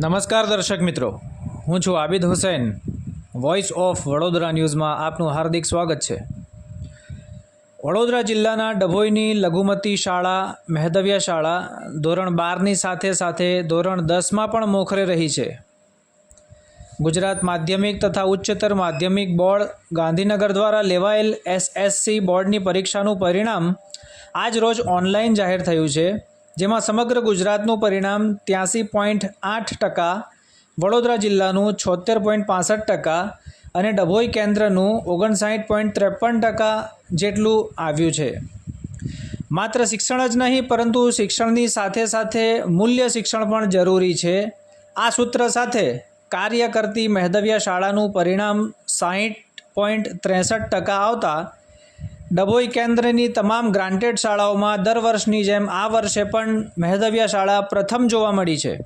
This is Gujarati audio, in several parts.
નમસ્કાર દર્શક મિત્રો, હું છું આબિદ હુસૈન વોઇસ ઓફ વડોદરા ન્યૂઝમાં આપનું હાર્દિક સ્વાગત છે. વડોદરા જિલ્લાના ડભોઈની લઘુમતી શાળા, મહેદવ્ય શાળા, ધોરણ બારની સાથે સાથે ધોરણ દસમાં પણ મોખરે રહી છે. ગુજરાત માધ્યમિક તથા ઉચ્ચતર માધ્યમિક બોર્ડ ગાંધીનગર દ્વારા લેવાયેલ એસએસસી બોર્ડની પરીક્ષાનું પરિણામ આજ રોજ ઓનલાઈન જાહેર થયું છે. જેમાં સમગ્ર ગુજરાતનું પરિણામ ત્યાંસી પોઈન્ટ આઠ ટકા, વડોદરા જિલ્લાનું છોતેર પોઈન્ટ પાસઠ ટકા અને ડભોઈ કેન્દ્રનું ઓગણસાઠ પોઈન્ટ ત્રેપન ટકા જેટલું આવ્યું છે. માત્ર શિક્ષણ જ નહીં, પરંતુ શિક્ષણની સાથે સાથે મૂલ્ય શિક્ષણ પણ જરૂરી છે. આ સૂત્ર સાથે કાર્ય કરતી મહેદવ્યા શાળાનું પરિણામ સાહીઠ પોઈન્ટ ત્રેસઠ ટકા આવતા ડભોઈ કેન્દ્રની તમામ ગ્રાન્ટેડ શાળાઓમાં દર વર્ષની જેમ આ વર્ષે પણ મહેદવ્યા શાળા પ્રથમ જોવા મળી છે.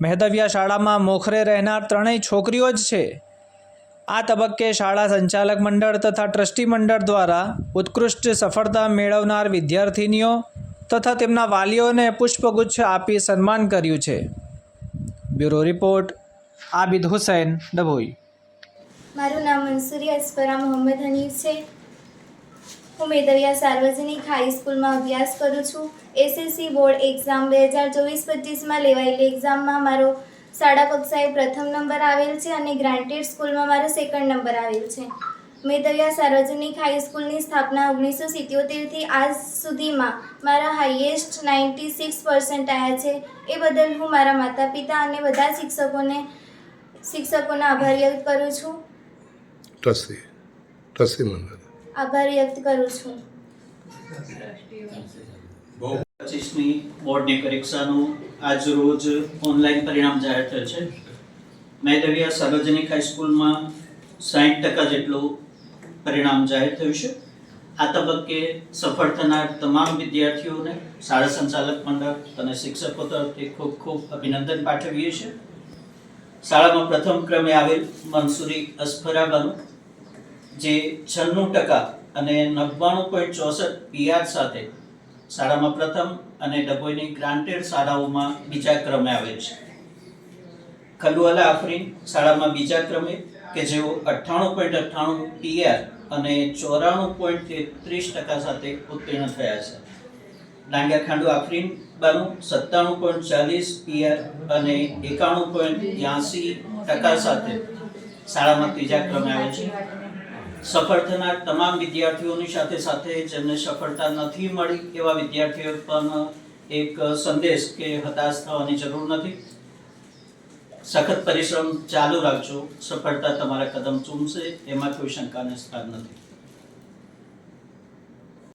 મહેદવ્યા શાળામાં મોખરે રહેનાર ત્રણેય છોકરીઓ જ છે. આ તબક્કે શાળા સંચાલક મંડળ તથા ટ્રસ્ટી મંડળ દ્વારા ઉત્કૃષ્ટ સફળતા મેળવનાર વિદ્યાર્થિનીઓ તથા તેમના વાલીઓને પુષ્પગુચ્છ આપી સન્માન કર્યું છે. Bureau report, Abid Hussain, Dabhoi. મારું નામ મંસૂરી અસ્પરા મોહમ્મદ હનીફ છે. હું મેદવિયા સાર્વજનિક હાઈસ્કૂલમાં અભ્યાસ કરું છું. એસએસસી બોર્ડ એક્ઝામ બે હજાર ચોવીસ પચીસમાં લેવાયેલી એક્ઝામમાં મારો શાળા કક્ષાએ પ્રથમ નંબર આવેલ છે અને ગ્રાન્ટેડ સ્કૂલમાં મારો સેકન્ડ નંબર આવેલ છે. મેદવિયા સાર્વજનિક હાઈસ્કૂલની સ્થાપના ઓગણીસો સિત્યોતેરથી આજ સુધીમાં મારા હાઈએસ્ટ નાઇન્ટી સિક્સ પર્સન્ટ આવ્યા છે. એ બદલ હું મારા માતા પિતા અને બધા શિક્ષકોને, શિક્ષકોનો આભાર વ્યક્ત કરું છું. ટ્રસ્ટી ટ્રસ્ટી મંડળ આભાર વ્યક્ત કરું છું. પચીસમી બોર્ડની પરીક્ષાનું આજ રોજ ઓનલાઈન પરિણામ જાહેર થયું છે. મેદવિયા સાર્વજનિક હાઈસ્કૂલમાં સાહીઠ ટકા જેટલું પરિણામ જાહેર થયું છે. આ તબક્કે સફળ થનાર તમામ વિદ્યાર્થીઓને શાળા સંચાલક મંડળ અને શિક્ષકો તરફથી ખૂબ ખૂબ અભિનંદન પાઠવીએ છીએ. શાળામાં પ્રથમ ક્રમે આવેલ મનસુરી અસ્ફરાબાનું જે છન્નું ટકા અને નવ્વાણું પોઈન્ટ ચોસઠ પીઆર સાથે શાળામાં પ્રથમ અને ડભોઈની ગ્રાન્ટેડ શાળાઓમાં બીજા ક્રમે આવે છે. ખલુવાલા આફરીન શાળામાં બીજા ક્રમે કે જેઓ અઠ્ઠાણું પોઈન્ટ અઠ્ઠાણું પીઆર અને ચોરાણું પોઈન્ટ તેત્રીસ ટકા સાથે ઉત્તીર્ણ થયા છે. ડાંગર ખાંડુ આફરીન બાનું સત્તાણું પોઈન્ટ ચાલીસ પીઆર અને એકાણું પોઈન્ટ ત્યાંસી ટકા સાથે શાળામાં ત્રીજા ક્રમે આવે છે. સફળ થનાર તમામ વિદ્યાર્થીઓની સાથે સાથે જેમને સફળતા નથી મળી એવા વિદ્યાર્થીઓ પણ એક સંદેશ કે હતાશ થવાની જરૂર નથી. સખત પરિશ્રમ ચાલુ રાખજો. સફળતા તમારા કદમ ચૂમશે, એમાં કોઈ શંકાને સ્થાન નથી.